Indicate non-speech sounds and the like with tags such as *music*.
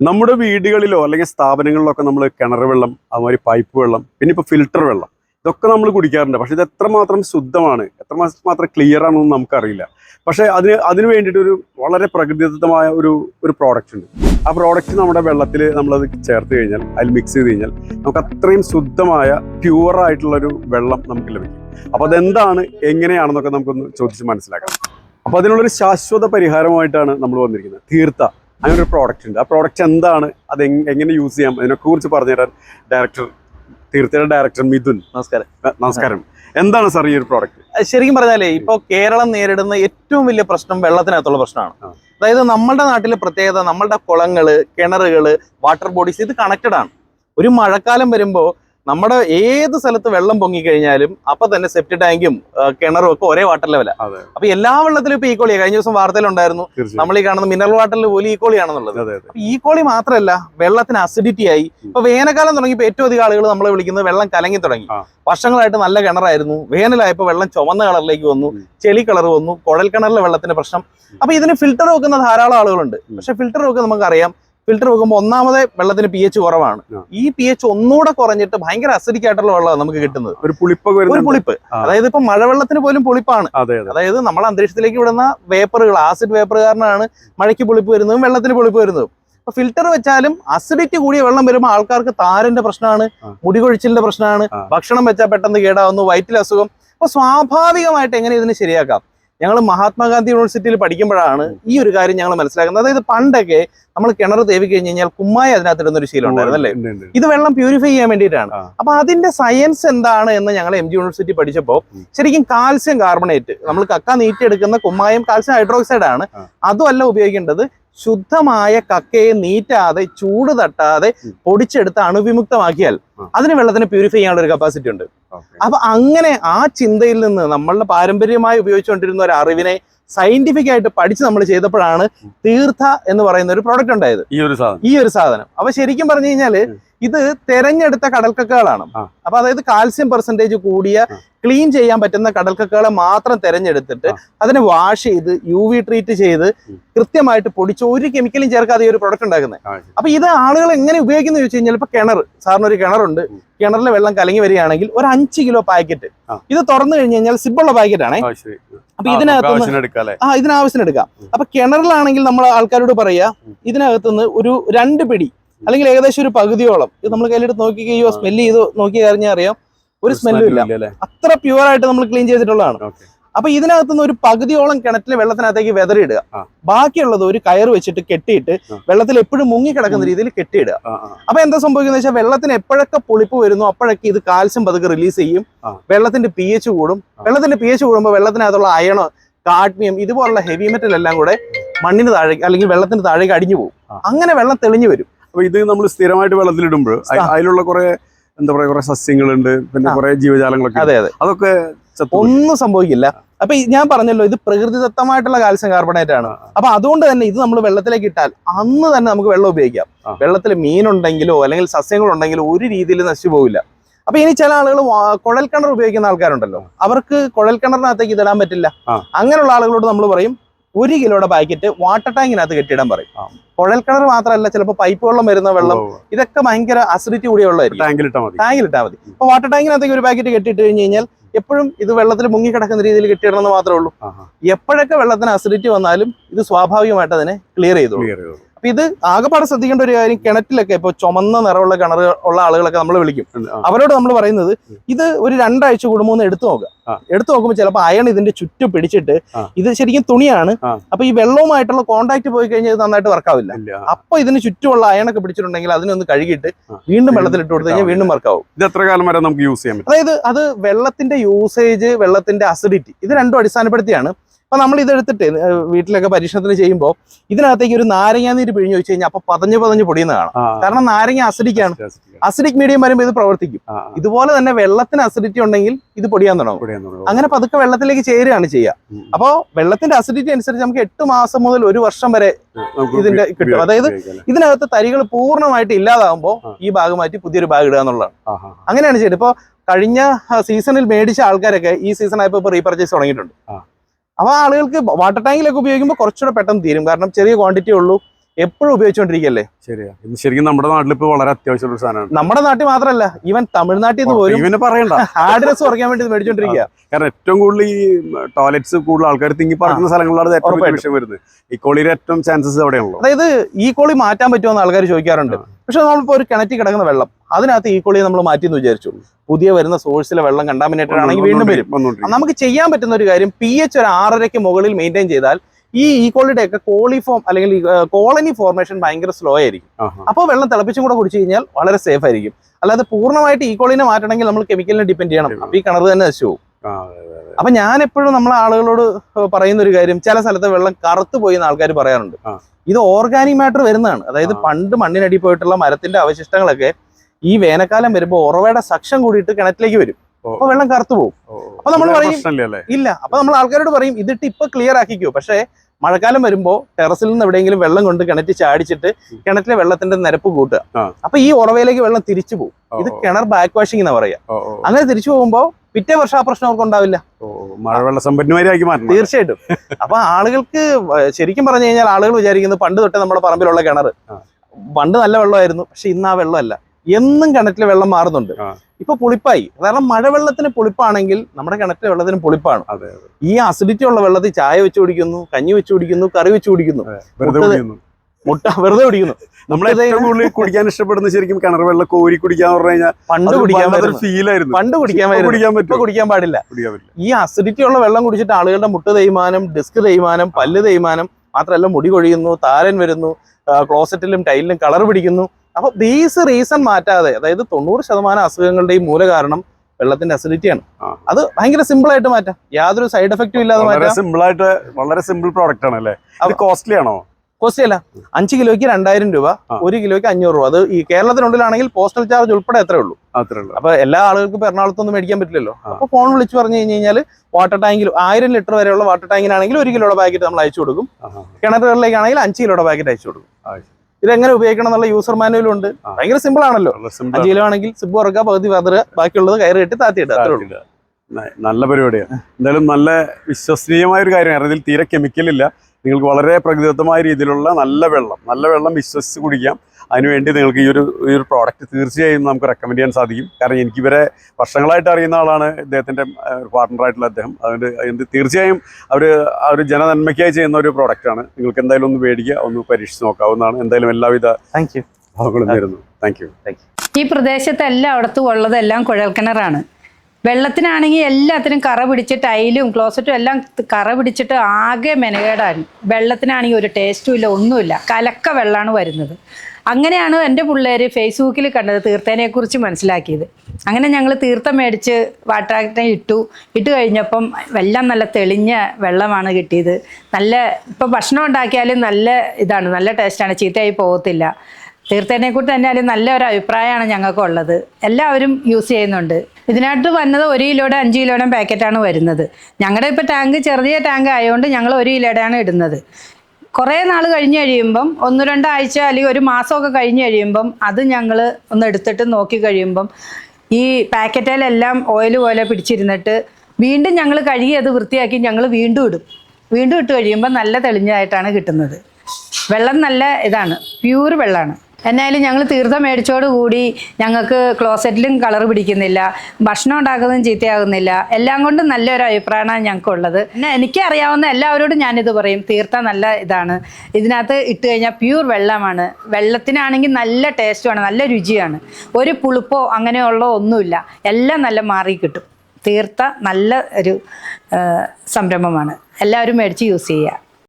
നമ്മുടെ വീടുകളിലോ അല്ലെങ്കിൽ സ്ഥാപനങ്ങളിലോ ഒക്കെ നമ്മൾ കിണർ വെള്ളം അതുമാതിരി പൈപ്പ് വെള്ളം പിന്നെ ഇപ്പോൾ ഫിൽട്ടർ വെള്ളം ഇതൊക്കെ നമ്മൾ കുടിക്കാറുണ്ട്. പക്ഷെ ഇത് എത്രമാത്രം ശുദ്ധമാണ് എത്രമാത്രം ക്ലിയർ ആണെന്ന് നമുക്കറിയില്ല. പക്ഷേ അതിന് അതിന് വേണ്ടിയിട്ട് ഒരു വളരെ പ്രകൃതിദത്തമായ ഒരു ഒരു പ്രോഡക്റ്റ് ഉണ്ട്. ആ പ്രോഡക്റ്റ് നമ്മുടെ വെള്ളത്തിൽ നമ്മളത് ചേർത്ത് കഴിഞ്ഞാൽ അതിൽ മിക്സ് ചെയ്ത് കഴിഞ്ഞാൽ നമുക്ക് അത്രയും ശുദ്ധമായ ഒരു വെള്ളം നമുക്ക് ലഭിക്കും. അപ്പോൾ അതെന്താണ് എങ്ങനെയാണെന്നൊക്കെ നമുക്കൊന്ന് ചോദിച്ച് മനസ്സിലാക്കാം അപ്പോൾ അതിനുള്ളൊരു ശാശ്വത പരിഹാരമായിട്ടാണ് നമ്മൾ വന്നിരിക്കുന്നത്. തീർത്ത അങ്ങനെ ഒരു പ്രോഡക്റ്റ് ഉണ്ട്. ആ പ്രോഡക്റ്റ് എന്താണ്? അത് എങ്ങനെ യൂസ് ചെയ്യാം? അതിനൊക്കെ കുറിച്ച് പറഞ്ഞുതരാൻ ഡയറക്ടർ തീർത്ഥയുടെ ഡയറക്ടർ മിഥുൻ. നമസ്കാരം. നമസ്കാരം. എന്താണ് സാർ ഈ ഒരു പ്രോഡക്റ്റ് ശരിക്കും പറഞ്ഞാലേ ഇപ്പൊ കേരളം നേരിടുന്ന ഏറ്റവും വലിയ പ്രശ്നം വെള്ളത്തിനകത്തുള്ള പ്രശ്നമാണ്. അതായത് നമ്മുടെ നാട്ടിലെ പ്രത്യേകത നമ്മളുടെ കുളങ്ങൾ കിണറുകൾ വാട്ടർ ബോഡീസ് ഇത് കണക്റ്റഡ് ആണ്. ഒരു മഴക്കാലം വരുമ്പോൾ നമ്മുടെ ഏത് സ്ഥലത്ത് വെള്ളം പൊങ്ങി കഴിഞ്ഞാലും അപ്പൊ തന്നെ സെപ്റ്റി ടാങ്കും കിണറും ഒക്കെ ഒരേ വാട്ടർ ലെവലാണ് അതെ. അപ്പൊ എല്ലാ വെള്ളത്തിലും ഇപ്പൊ ഈക്കോളിയാണ് കഴിഞ്ഞ ദിവസം വാർത്തയിലുണ്ടായിരുന്നു നമ്മൾ ഈ കാണുന്ന മിനറൽ വാട്ടറിൽ പോലും ഈക്കോളിയാണെന്നുള്ളത് ആണെന്നുള്ളത് അതെ അപ്പൊ ഈ കോളി മാത്രമല്ല വെള്ളത്തിന് അസിഡിറ്റി ആയി. ഇപ്പൊ വേനൽക്കാലം തുടങ്ങിയപ്പോൾ ഏറ്റവും അധികം ആളുകൾ നമ്മളെ വിളിക്കുന്നത് വെള്ളം കലങ്ങി തുടങ്ങി. വർഷങ്ങളായിട്ട് നല്ല കിണറായിരുന്നു. വേനലായപ്പോൾ വെള്ളം ചുവന്ന കളറിലേക്ക് വന്നു. ചെളി കളർ വന്നു. കുഴൽ കിണറിലെ വെള്ളത്തിന്റെ പ്രശ്നം. അപ്പൊ ഇതിന് ഫിൽറ്റർ വെക്കുന്ന ധാരാളം ആളുകളുണ്ട്. പക്ഷെ ഫിൽറ്റർ വെക്കുന്ന നമുക്കറിയാം ഫിൽറ്റർ വെക്കുമ്പോൾ ഒന്നാമത് വെള്ളത്തിന് പി എച്ച് കുറവാണ് ഈ പി എച്ച് ഒന്നുകൂടെ കുറഞ്ഞിട്ട് ഭയങ്കര അസിഡിക് ആയിട്ടുള്ള വെള്ളമാണ് നമുക്ക് കിട്ടുന്നത്. ഒരു പുളിപ്പ് ഒരു പുളിപ്പ്. അതായത് ഇപ്പൊ മഴവെള്ളത്തിന് പോലും പുളിപ്പാണ്. അതെ അതെ. അതായത് നമ്മൾ അന്തരീക്ഷത്തിലേക്ക് വിടുന്ന വേപ്പറുകൾ ആസിഡ് വേപ്പർ കാരണമാണ് മഴയ്ക്ക് പുളിപ്പ് വരുന്നതും വെള്ളത്തിന് പുളിപ്പ് വരുന്നതും. അപ്പൊ ഫിൽറ്റർ വെച്ചാലും അസിഡിറ്റി കൂടിയ വെള്ളം വരുമ്പോൾ ആൾക്കാർക്ക് താരന്റെ പ്രശ്നമാണ്. മുടികൊഴിച്ചിലിന്റെ പ്രശ്നമാണ് ഭക്ഷണം വെച്ചാൽ പെട്ടെന്ന് കേടാവുന്നു വയറ്റിൽ അസുഖം. അപ്പൊ സ്വാഭാവികമായിട്ട് എങ്ങനെ ഇതിന് ശരിയാക്കാം? ഞങ്ങൾ മഹാത്മാഗാന്ധി യൂണിവേഴ്സിറ്റിയിൽ പഠിക്കുമ്പോഴാണ് ഈ ഒരു കാര്യം ഞങ്ങൾ മനസ്സിലാക്കുന്നത്. അതായത് പണ്ടൊക്കെ നമ്മൾ കിണർ തേവി കഴിഞ്ഞ് കഴിഞ്ഞാൽ കുമ്മായി അതിനകത്ത് ഇടുന്ന ഒരു ശീലം ഉണ്ടായിരുന്നു അല്ലേ. ഇത് വെള്ളം പ്യൂരിഫൈ ചെയ്യാൻ വേണ്ടിയിട്ടാണ്. അപ്പൊ അതിന്റെ സയൻസ് എന്താണ് എന്ന് ഞങ്ങൾ എം ജി യൂണിവേഴ്സിറ്റി പഠിച്ചപ്പോൾ ശരിക്കും കാൽസ്യം കാർബണേറ്റ് നമ്മൾ കക്ക നീറ്റെടുക്കുന്ന കുമ്മായം കാൽസ്യം ഹൈഡ്രോക്സൈഡ് ആണ്. അതും അതുമല്ല ഉപയോഗിക്കേണ്ടത് ശുദ്ധമായ കക്കയെ നീറ്റാതെ ചൂട് തട്ടാതെ പൊടിച്ചെടുത്ത് അണുവിമുക്തമാക്കിയാൽ. അതിന് വെള്ളത്തിന് പ്യൂരിഫൈ ചെയ്യാനുള്ള ഒരു കപ്പാസിറ്റി ഉണ്ട്. അപ്പൊ അങ്ങനെ ആ ചിന്തയിൽ നിന്ന് നമ്മളുടെ പാരമ്പര്യമായി ഉപയോഗിച്ചുകൊണ്ടിരുന്ന ഒരു അറിവിനെ സയന്റിഫിക് ആയിട്ട് പഠിച്ച് നമ്മൾ ചെയ്തപ്പോഴാണ് തീർത്ഥ എന്ന് പറയുന്ന ഒരു പ്രോഡക്റ്റ് ഉണ്ടായത് ഈ ഒരു സാധനം ഈ ഒരു സാധനം അപ്പൊ ശരിക്കും പറഞ്ഞു കഴിഞ്ഞാൽ. ഇത് തെരഞ്ഞെടുത്ത കടൽക്കക്കകളാണ്. അപ്പൊ അതായത് കാൽസ്യം പെർസെന്റേജ് കൂടിയ ക്ലീൻ ചെയ്യാൻ പറ്റുന്ന കടൽക്കക്കകളെ മാത്രം തെരഞ്ഞെടുത്തിട്ട് അതിനെ വാഷ് ചെയ്ത് യു വി ട്രീറ്റ് ചെയ്ത് കൃത്യമായിട്ട് പൊടിച്ച് ഒരു കെമിക്കലും ചേർക്കാതെ ഈ ഒരു പ്രൊഡക്റ്റ് ഉണ്ടാക്കുന്നത് അപ്പൊ ഇത് ആളുകൾ എങ്ങനെ ഉപയോഗിക്കുന്നു ചോദിച്ചു കഴിഞ്ഞാൽ ഇപ്പൊ കിണർ സാറിന് ഒരു കിണറുണ്ട്. കിണറിലെ വെള്ളം കലങ്ങി വരികയാണെങ്കിൽ ഒരു അഞ്ച് കിലോ പാക്കറ്റ്. ഇത് തുറന്നു കഴിഞ്ഞു കഴിഞ്ഞാൽ സിബുള്ള പാക്കറ്റ് ആണേ. അപ്പൊ ഇതിനകത്ത് ആ ഇതിനാവശ്യത്തിന് എടുക്കാം. അപ്പൊ കിണറിലാണെങ്കിൽ നമ്മൾ ആൾക്കാരോട് പറയാ. ഇതിനകത്തുനിന്ന് ഒരു രണ്ട് പിടി അല്ലെങ്കിൽ ഏകദേശം ഒരു പകുതിയോളം. ഇത് നമ്മൾ കയ്യിലെടുത്ത് നോക്കി സ്മെല്ല് ചെയ്ത് നോക്കി കഴിഞ്ഞാൽ അറിയാം. ഒരു സ്മെല്ലും ഇല്ല. അത്ര പ്യുവർ ആയിട്ട് നമ്മൾ ക്ലീൻ ചെയ്തിട്ടുള്ളതാണ്. അപ്പൊ ഇതിനകത്തുനിന്ന് ഒരു പകുതിയോളം കിണറ്റിലെ വെള്ളത്തിനകത്തേക്ക് വെതറിയിടുക. ബാക്കിയുള്ളത് ഒരു കയർ വെച്ചിട്ട് കെട്ടിയിട്ട് വെള്ളത്തിൽ എപ്പോഴും മുങ്ങി കിടക്കുന്ന രീതിയിൽ കെട്ടിയിടുക. അപ്പൊ എന്താ സംഭവിക്കുന്നത് വെച്ചാൽ വെള്ളത്തിന് എപ്പോഴൊക്കെ പുളിപ്പ് വരുന്നു അപ്പോഴൊക്കെ ഇത് കാൽസ്യം പതുക്കെ റിലീസ് ചെയ്യും. വെള്ളത്തിന്റെ പി എച്ച് കൂടും വെള്ളത്തിന്റെ പി എച്ച് കൂടുമ്പോൾ വെള്ളത്തിനകത്തുള്ള അയണോ കാഡ്മിയം ഇതുപോലുള്ള ഹെവി മെറ്റൽ എല്ലാം കൂടെ മണ്ണിന് താഴേക്ക് അല്ലെങ്കിൽ വെള്ളത്തിന് താഴേക്ക് അടിഞ്ഞു പോകും. അങ്ങനെ വെള്ളം തെളിഞ്ഞു വരും. അപ്പൊ ഇത് നമ്മൾ സ്ഥിരമായിട്ട് വെള്ളത്തിലിടുമ്പോൾ അതിലുള്ള കുറെ എന്താ പറയാ കുറെ സസ്യങ്ങളുണ്ട് പിന്നെ. കുറെ ജീവജാലങ്ങളൊക്കെ. അതെ അതെ. അതൊക്കെ ഒന്നും സംഭവിക്കില്ല. അപ്പൊ ഞാൻ പറഞ്ഞല്ലോ ഇത് പ്രകൃതിദത്തമായിട്ടുള്ള കാൽസ്യം കാർബണേറ്റ് ആണ്. അപ്പൊ അതുകൊണ്ട് തന്നെ ഇത് നമ്മൾ വെള്ളത്തിലേക്ക് ഇട്ടാൽ അന്ന് തന്നെ നമുക്ക് വെള്ളം ഉപയോഗിക്കാം. വെള്ളത്തിൽ മീനുണ്ടെങ്കിലോ അല്ലെങ്കിൽ സസ്യങ്ങളുണ്ടെങ്കിലോ ഒരു രീതിയിൽ നശിച്ചു പോകില്ല അപ്പൊ ഇനി ചില ആളുകൾ കുഴൽ കിണർ ഉപയോഗിക്കുന്ന ആൾക്കാരുണ്ടല്ലോ. അവർക്ക് കുഴൽ കിണറിനകത്തേക്ക് ഇതിടാൻ പറ്റില്ല. അങ്ങനെയുള്ള ആളുകളോട് നമ്മൾ പറയും ഒരു കിലോയുടെ പാക്കറ്റ് വാട്ടർ ടാങ്കിനകത്ത് കെട്ടിയിടാൻ പറയും. കുഴൽ കിണർ മാത്രമല്ല ചിലപ്പോൾ പൈപ്പ് വെള്ളം വരുന്ന വെള്ളം. ഇതൊക്കെ ഭയങ്കര അസിഡിറ്റി കൂടിയ വെള്ളമായിരിക്കും ടാങ്കിലിട്ടാ മതി. അപ്പൊ വാട്ടർ ടാങ്കിനകത്തേക്ക് ഒരു പാക്കറ്റ് കെട്ടിയിട്ട് കഴിഞ്ഞ് കഴിഞ്ഞാൽ എപ്പോഴും ഇത് വെള്ളത്തിൽ മുങ്ങി കിടക്കുന്ന രീതിയിൽ കെട്ടിയിടണമെന്ന് മാത്രമേ ഉള്ളൂ. എപ്പോഴൊക്കെ വെള്ളത്തിന് അസിഡിറ്റി വന്നാലും ഇത് സ്വാഭാവികമായിട്ട് അതിനെ ക്ലിയർ ചെയ്തു ചെയ്തോളൂ. അപ്പൊ ഇത് ആകെപ്പാടെ ശ്രദ്ധിക്കേണ്ട ഒരു കാര്യം കിണറ്റിലൊക്കെ ഇപ്പൊ ചുമന്ന നിറമുള്ള കിണർ ഉള്ള ആളുകളൊക്കെ നമ്മൾ വിളിക്കും. അവരോട് നമ്മൾ പറയുന്നത് ഇത് ഒരു രണ്ടാഴ്ച കൂടുമ്പോൾ ഒന്ന് എടുത്തു നോക്കുക. എടുത്തു നോക്കുമ്പോൾ ചിലപ്പോൾ അയൺ ഇതിന്റെ ചുറ്റും പിടിച്ചിട്ട് ഇത് ശരിക്കും തുണിയാണ്. അപ്പൊ ഈ വെള്ളവുമായിട്ടുള്ള കോണ്ടാക്ട് പോയി കഴിഞ്ഞാൽ ഇത് നന്നായിട്ട് വർക്കാവില്ല അപ്പൊ ഇതിന് ചുറ്റുമുള്ള അയണൊക്കെ പിടിച്ചിട്ടുണ്ടെങ്കിൽ അതിനൊന്ന് കഴുകിയിട്ട്. വീണ്ടും വെള്ളത്തിൽ ഇട്ട് കൊടുത്തു കഴിഞ്ഞാൽ വീണ്ടും വർക്കാവും ഇത് എത്ര കാലം വരെ നമുക്ക് യൂസ് പറ്റും? അതായത് അത് വെള്ളത്തിന്റെ യൂസേജ് വെള്ളത്തിന്റെ അസിഡിറ്റി ഇത് രണ്ടും അടിസ്ഥാനപ്പെടുത്തിയാണ്. അപ്പൊ നമ്മൾ ഇത് എടുത്തിട്ട് വീട്ടിലൊക്കെ പരീക്ഷണത്തിന് ചെയ്യുമ്പോൾ ഇതിനകത്തേക്ക് ഒരു നാരങ്ങാ നീര് പിഴിഞ്ഞു വെച്ച് കഴിഞ്ഞാൽ അപ്പൊ പതഞ്ഞു പതഞ്ഞു പൊടിയുന്ന കാണാം. കാരണം നാരങ്ങ അസിഡിക്കാണ്. അസിഡിക് മീഡിയം വരുമ്പോൾ ഇത് പ്രവർത്തിക്കും. ഇതുപോലെ തന്നെ വെള്ളത്തിന് അസിഡിറ്റി ഉണ്ടെങ്കിൽ ഇത് പൊടിയാൻ തുടങ്ങും. അങ്ങനെ പതുക്കെ വെള്ളത്തിലേക്ക് ചേരുകയാണ് ചെയ്യുക അപ്പോ അപ്പോൾ വെള്ളത്തിന്റെ അസിഡിറ്റി അനുസരിച്ച് നമുക്ക് എട്ട് മാസം മുതൽ ഒരു വർഷം വരെ ഇതിന്റെ കിട്ടും. അതായത് ഇതിനകത്ത് തരികൾ പൂർണമായിട്ട് ഇല്ലാതാകുമ്പോൾ ഈ ഭാഗം മാറ്റി പുതിയൊരു ബാഗ് ഇടുക എന്നുള്ളതാണ്. അങ്ങനെയാണ് ചെയ്യുന്നത് ഇപ്പോൾ കഴിഞ്ഞ സീസണിൽ മേടിച്ച ആൾക്കാരൊക്കെ ഈ സീസൺ ആയപ്പോൾ ഇപ്പോൾ റീപർച്ചേസ് തുടങ്ങിയിട്ടുണ്ട്. അപ്പോൾ ആളുകൾക്ക് വാട്ടർ ടാങ്കിലൊക്കെ ഉപയോഗിക്കുമ്പോൾ കുറച്ചുകൂടെ പെട്ടെന്ന് തീരും. കാരണം ചെറിയ ക്വാണ്ടിറ്റി ഉള്ളൂ. എപ്പോഴും ഉപയോഗിച്ചുകൊണ്ടിരിക്കല്ലേ ശരിയാ. ഇത് ശരിക്കും നമ്മുടെ നാട്ടിൽ ഇപ്പൊ വളരെ അത്യാവശ്യമുള്ള ഒരു സാധനമാണ്. നമ്മുടെ നാട്ടിൽ മാത്രമല്ല ഈവൻ തമിഴ്നാട്ടിൽ നിന്ന് പോലും ഇവനെ പറയണ്ട. *laughs* ആഡ്രസ് കുറയ്ക്കാൻ വേണ്ടി മേടിച്ചോണ്ടിരിക്കുക. കാരണം ഏറ്റവും കൂടുതൽ ഈ ടോയ്ലറ്റ്സ് കൂടുതൽ ആൾക്കാർ തിങ്ങി പറക്കുന്ന സ്ഥലങ്ങളിലാണ് ഏറ്റവും. വിഷയം വരുന്നത്. ഈ കോളിയുടെ ഏറ്റവും ചാൻസസ് അവിടെയാണല്ലോ അതായത് ഈ കോളി മാറ്റാൻ പറ്റുമെന്ന് ആൾക്കാർ ചോദിക്കാറുണ്ട്. പക്ഷെ നമ്മളിപ്പോ ഒരു കിണറ്റി കിടക്കുന്ന വെള്ളം അതിനകത്ത് ഈ കോളി നമ്മൾ മാറ്റി എന്ന് വിചാരിച്ചു. പുതിയ വരുന്ന സോഴ്സിലെ വെള്ളം കണ്ടാമിനേറ്റഡ് ആണെങ്കിൽ വീണ്ടും വരും. നമുക്ക് ചെയ്യാൻ പറ്റുന്ന ഒരു കാര്യം പി എച്ച് ഒരു ആറരയ്ക്ക് മുകളിൽ മെയിന്റെയിൻ ചെയ്താൽ ഈ ഈക്കോളിയുടെ ഒക്കെ കോളിഫോം അല്ലെങ്കിൽ കോളനി ഫോർമേഷൻ ഭയങ്കര സ്ലോ ആയിരിക്കും. അപ്പൊ അപ്പോൾ വെള്ളം തിളപ്പിച്ചും കൂടെ കുടിച്ചു കഴിഞ്ഞാൽ വളരെ സേഫ് ആയിരിക്കും. അല്ലാതെ പൂർണമായിട്ട് ഈക്കോളിനെ മാറ്റണമെങ്കിൽ നമ്മൾ കെമിക്കലിനെ ഡിപെൻഡ് ചെയ്യണം. അപ്പൊ ഈ കിണർ തന്നെ നശിച്ചു പോകും. അപ്പൊ ഞാൻ എപ്പോഴും നമ്മളെ ആളുകളോട് പറയുന്ന ഒരു കാര്യം ചില സ്ഥലത്ത് വെള്ളം കറുത്തു പോയി എന്ന് ആൾക്കാർ പറയാറുണ്ട്. ഇത് ഓർഗാനിക് മാറ്റർ വരുന്നതാണ്. അതായത് പണ്ട് മണ്ണിനടി പോയിട്ടുള്ള മരത്തിന്റെ അവശിഷ്ടങ്ങളൊക്കെ ഈ വേനൽക്കാലം വരുമ്പോൾ ഉറവയുടെ സക്ഷം കൂടിയിട്ട് കിണറ്റിലേക്ക് വരും. അപ്പൊ വെള്ളം കറുത്തു പോകും. അപ്പൊ നമ്മൾ പറയും- ഇല്ല. അപ്പൊ നമ്മൾ ആൾക്കാരോട് പറയും ഇതിട്ട് ഇപ്പൊ ക്ലിയർ ആക്കിക്കോ. പക്ഷേ മഴക്കാലം വരുമ്പോ ടെറസിൽ നിന്ന് എവിടെയെങ്കിലും വെള്ളം കൊണ്ട് കിണറ്റി ചാടിച്ചിട്ട് കിണറ്റിലെ വെള്ളത്തിന്റെ നിരപ്പ് കൂട്ടുക. അപ്പൊ ഈ ഉറവയിലേക്ക് വെള്ളം തിരിച്ചു പോകും. ഇത് കിണർ ബാക്ക് വാഷിംഗ് എന്ന് പറയാ അങ്ങനെ തിരിച്ചു പോകുമ്പോ പിറ്റേ വർഷം ആ പ്രശ്നം അവർക്ക് ഉണ്ടാവില്ല. മഴവെള്ള സമ്പന്നമാരാക്കി മാറ്റണം. തീർച്ചയായിട്ടും. അപ്പൊ ആളുകൾക്ക് ശരിക്കും പറഞ്ഞു കഴിഞ്ഞാൽ ആളുകൾ വിചാരിക്കുന്നത് പണ്ട് തൊട്ടേ നമ്മുടെ പറമ്പിലുള്ള കിണർ പണ്ട് നല്ല വെള്ളമായിരുന്നു പക്ഷെ ഇന്ന് ആ വെള്ളമല്ല. എന്നും കിണറ്റിലെ വെള്ളം മാറുന്നുണ്ട്. ഇപ്പൊ പുളിപ്പായി. കാരണം മഴവെള്ളത്തിന് പുളിപ്പാണെങ്കിൽ നമ്മുടെ കിണറ്റിലെ വെള്ളത്തിന് പുളിപ്പാണ്. ഈ അസിഡിറ്റി ഉള്ള വെള്ളത്തിൽ ചായ വെച്ച് കുടിക്കുന്നു കഞ്ഞി വെച്ച് കുടിക്കുന്നു കറി വെച്ച് കുടിക്കുന്നു. മുട്ട വെറുതെ കുടിക്കുന്നു. നമ്മൾ മുട്ട ഏറ്റവും കൂടുതൽ കുടിക്കാൻ ഇഷ്ടപ്പെടുന്ന ശരിക്കും കിണർ വെള്ളം കോരി കുടിക്കാൻ പറഞ്ഞു കഴിഞ്ഞാൽ പണ്ട് കുടിക്കാൻ ഫീൽ ആയിരുന്നു പണ്ട് കുടിക്കാൻ കുടിക്കാൻ പറ്റും കുടിക്കാൻ പാടില്ല. ഈ അസിഡിറ്റി ഉള്ള വെള്ളം കുടിച്ചിട്ട് ആളുകളുടെ മുട്ട തേയ്മാനം ഡിസ്ക് തേയ്മാനം പല്ല് തേയ്മാനം മാത്രമല്ല മുടി കൊഴിയുന്നു താരൻ വരുന്നു ക്ലോസറ്റിലും ടൈലിലും കളർ പിടിക്കുന്നു. അപ്പൊ ദീസ് റീസൺ മാറ്റാതെ അതായത് തൊണ്ണൂറ് ശതമാനം അസുഖങ്ങളുടെയും മൂല കാരണം വെള്ളത്തിന്റെ അസിഡിറ്റി ആണ്. അത് ഭയങ്കര സിമ്പിൾ ആയിട്ട് മാറ്റാം. യാതൊരു സൈഡ് എഫക്റ്റും ഇല്ലാതെ മാറ്റാം. സിമ്പിൾ ആയിട്ട് വളരെ സിമ്പിൾ പ്രോഡക്റ്റ് ആണ് അല്ലേ? അത് കോസ്റ്റ്ലി ആണോ? കോസ്റ്റ്ലി അല്ല. അഞ്ച് കിലോയ്ക്ക് രണ്ടായിരം രൂപ. ഒരു കിലോയ്ക്ക് അഞ്ഞൂറ് രൂപ. അത് ഈ കേരളത്തിനുള്ളിലാണെങ്കിൽ പോസ്റ്റൽ ചാർജ് ഉൾപ്പെടെ എത്രേ ഉള്ളൂ. അത്രേ ഉള്ളൂ. അപ്പൊ എല്ലാ ആളുകൾക്കും എറണാകുളത്തൊന്നും മേടിക്കാൻ പറ്റില്ലല്ലോ. അപ്പൊ ഫോൺ വിളിച്ച് പറഞ്ഞു കഴിഞ്ഞ് കഴിഞ്ഞാൽ വാട്ടർ ടാങ്കിൽ ആയിരം ലിറ്റർ വരെയുള്ള വാട്ടർ ടാങ്കിനാണെങ്കിൽ ഒരു കിലോയുടെ പാക്കറ്റ് നമ്മൾ അയച്ചു കൊടുക്കും. കിണറുകളിലേക്കാണെങ്കിൽ അഞ്ച് കിലോയുടെ പാക്കറ്റ് അയച്ചു കൊടുക്കും. ഇതെങ്ങനെ ഉപയോഗിക്കണം എന്നുള്ള യൂസർ മാനുവലും ഉണ്ട്. ഭയങ്കര സിമ്പിൾ ആണല്ലോ. അഞ്ച് കിലോ ആണെങ്കിൽ സിബ് ഉറക്കുക പകുതി വതറുക ബാക്കിയുള്ളത് കയറി കെട്ടി താത്തിയിട്ട് അത്രേ ഉള്ളൂ. നല്ല പരിപാടിയാണ് എന്തായാലും നല്ല വിശ്വസനീയമായ ഒരു കാര്യമാണ് ഇതിൽ തീരെ കെമിക്കൽ ഇല്ല. നിങ്ങൾക്ക് വളരെ പ്രകൃതിദത്തമായ രീതിയിലുള്ള നല്ല വെള്ളം നല്ല വെള്ളം വിശ്വസിച്ച് കുടിക്കാം. അതിനുവേണ്ടി നിങ്ങൾക്ക് ഈ ഒരു ഈ ഒരു പ്രോഡക്റ്റ് തീർച്ചയായും നമുക്ക് റെക്കമെൻഡ് ചെയ്യാൻ സാധിക്കും. കാരണം എനിക്ക് ഇവരെ വർഷങ്ങളായിട്ട് അറിയുന്ന ആളാണ് ഇദ്ദേഹത്തിന്റെ പാർട്ട്ണറായിട്ടുള്ള അദ്ദേഹം. അതുകൊണ്ട് അതിന് തീർച്ചയായും അവർ ആ ഒരു ജനനന്മയ്ക്കായി ചെയ്യുന്ന ഒരു പ്രോഡക്റ്റാണ് നിങ്ങൾക്ക് എന്തായാലും ഒന്ന് മേടിക്കുക ഒന്ന് പരീക്ഷിച്ച് നോക്കാവുന്നതാണ്. എന്തായാലും എല്ലാവിധ താങ്ക് യു ഭാഗങ്ങളും തരുന്നു താങ്ക് യു ഈ പ്രദേശത്തെല്ലാം അവിടുത്തെ ഉള്ളതെല്ലാം കുഴൽക്കിണറാണ്. വെള്ളത്തിനാണെങ്കിൽ എല്ലാത്തിനും കറ പിടിച്ച് ടൈലും ക്ലോസറ്റും എല്ലാം കറ പിടിച്ചിട്ട് ആകെ മെനകേടാണ് വെള്ളത്തിനാണെങ്കിൽ ഒരു ടേസ്റ്റും ഇല്ല ഒന്നുമില്ല. കലക്ക വെള്ളമാണ് വരുന്നത്. അങ്ങനെയാണ് എന്റെ പിള്ളേർ ഫേസ്ബുക്കിൽ കണ്ടത് തീർത്ഥേനെക്കുറിച്ച് മനസ്സിലാക്കിയത്. അങ്ങനെ ഞങ്ങൾ തീർത്ഥം മേടിച്ച് വാട്ടാക്കിനെ ഇട്ടു. ഇട്ട് കഴിഞ്ഞപ്പം എല്ലാം നല്ല തെളിഞ്ഞ വെള്ളമാണ് കിട്ടിയത്. നല്ല ഇപ്പോൾ ഭക്ഷണം ഉണ്ടാക്കിയാലും നല്ല ഇതാണ് നല്ല ടേസ്റ്റാണ് ചീത്തയായി പോകത്തില്ല. തീർത്ഥേനെക്കുറിച്ച് തന്നെ തന്നെയാലും നല്ല ഒരു അഭിപ്രായമാണ് ഞങ്ങൾക്കുള്ളത്. എല്ലാവരും യൂസ് ചെയ്യുന്നുണ്ട്. ഇതിനകത്ത് വന്നത് ഒരു കിലോയുടെ അഞ്ച് കിലോയുടെ പാക്കറ്റാണ് വരുന്നത്. ഞങ്ങളുടെ ഇപ്പോൾ ടാങ്ക് ചെറിയ ടാങ്ക് ആയതുകൊണ്ട് ഞങ്ങൾ ഒരു കിലോയുടെയാണ് ഇടുന്നത്. കുറേ നാൾ കഴിഞ്ഞ് കഴിയുമ്പം ഒന്ന് രണ്ടാഴ്ച അല്ലെങ്കിൽ ഒരു മാസമൊക്കെ കഴിഞ്ഞ് കഴിയുമ്പം അത് ഞങ്ങൾ ഒന്ന് എടുത്തിട്ട് നോക്കി കഴിയുമ്പം ഈ പാക്കറ്റിലെല്ലാം ഓയിൽ പോലെ പിടിച്ചിരുന്നിട്ട് വീണ്ടും ഞങ്ങൾ കഴുകി അത് വൃത്തിയാക്കി ഞങ്ങൾ വീണ്ടും ഇടും. വീണ്ടും ഇട്ട് കഴിയുമ്പോൾ നല്ല തെളിഞ്ഞതായിട്ടാണ് കിട്ടുന്നത്. വെള്ളം നല്ല ഇതാണ്. പ്യൂർ വെള്ളമാണ് എന്നാലും ഞങ്ങൾ തീർത്ഥം മേടിച്ചോട് കൂടി ഞങ്ങൾക്ക് ക്ലോസറ്റിലും കളർ പിടിക്കുന്നില്ല ഭക്ഷണം ഉണ്ടാക്കുന്നതും ചീത്തയാകുന്നില്ല. എല്ലാം കൊണ്ടും നല്ലൊരു അഭിപ്രായമാണ് ഞങ്ങൾക്കുള്ളത്. പിന്നെ എനിക്കറിയാവുന്ന എല്ലാവരോടും ഞാനിത് പറയും തീർത്ഥം നല്ല ഇതാണ്. ഇതിനകത്ത് ഇട്ട് കഴിഞ്ഞാൽ പ്യൂർ വെള്ളമാണ്. വെള്ളത്തിനാണെങ്കിൽ നല്ല ടേസ്റ്റുമാണ് നല്ല രുചിയാണ്. ഒരു പുളിപ്പോ അങ്ങനെയുള്ള ഒന്നുമില്ല. എല്ലാം നല്ല മാറി കിട്ടും. തീർത്ത നല്ല ഒരു സംരംഭമാണ്. എല്ലാവരും മേടിച്ച് യൂസ് ചെയ്യുക.